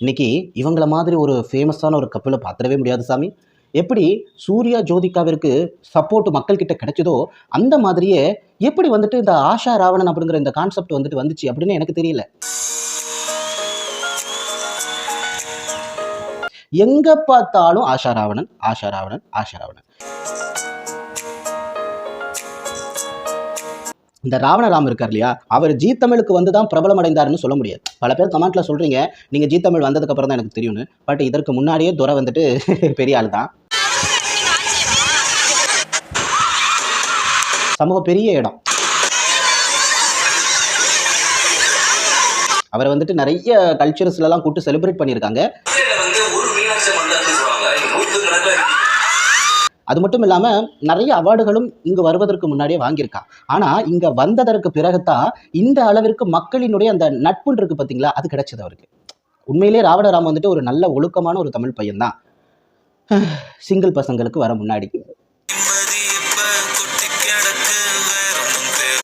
இன்னைக்கு இவங்கள மாதிரி ஒரு ஃபேமஸான ஒரு கப்பலை பார்த்துடவே முடியாது சாமி. எப்படி சூர்யா ஜோதிகாவிற்கு சப்போர்ட் மக்கள்கிட்ட கிடைச்சதோ அந்த மாதிரியே எப்படி வந்துட்டு இந்த ஆஷா ராவணன் அப்படிங்கிற இந்த கான்செப்ட் வந்துட்டு வந்துச்சு அப்படின்னு எனக்கு தெரியல. எங்க பார்த்தாலும் ஆஷா ராவணன் ஆஷா ராவணன் ஆஷா ராவணன். இந்த ராவணராம் இருக்கார் இல்லையா? அவர் ஜீ தமிழுக்கு வந்து தான் பிரபலம் அடைந்தார்னு சொல்ல முடியாது. பல பேர் கமெண்ட்ல சொல்றீங்க நீங்க ஜீ தமிழ் வந்ததுக்கு அப்புறம் தான் எனக்கு தெரியும்னு. பட் இதற்கு முன்னாடியே துரை வந்துட்டு பெரிய ஆள் தான். சமூக பெரிய இடம். அவரை வந்துட்டு நிறைய கல்ச்சர்ஸ்லலாம் கூப்பிட்டு செலிப்ரேட் பண்ணியிருக்காங்க. அது மட்டும் இல்லாமல் நிறைய அவார்டுகளும் இங்கு வருவதற்கு முன்னாடியே வாங்கியிருக்கான் ஆனால் இங்கே வந்ததற்கு பிறகுதான் இந்த அளவிற்கு மக்களினுடைய அந்த நட்புன்னு இருக்கு பார்த்தீங்களா அது கிடைச்சது அவருக்கு. உண்மையிலே ராவணராம் வந்துட்டு ஒரு நல்ல ஒழுக்கமான ஒரு தமிழ் பையன் தான் சிங்கிள் பசங்களுக்கு வர முன்னாடி.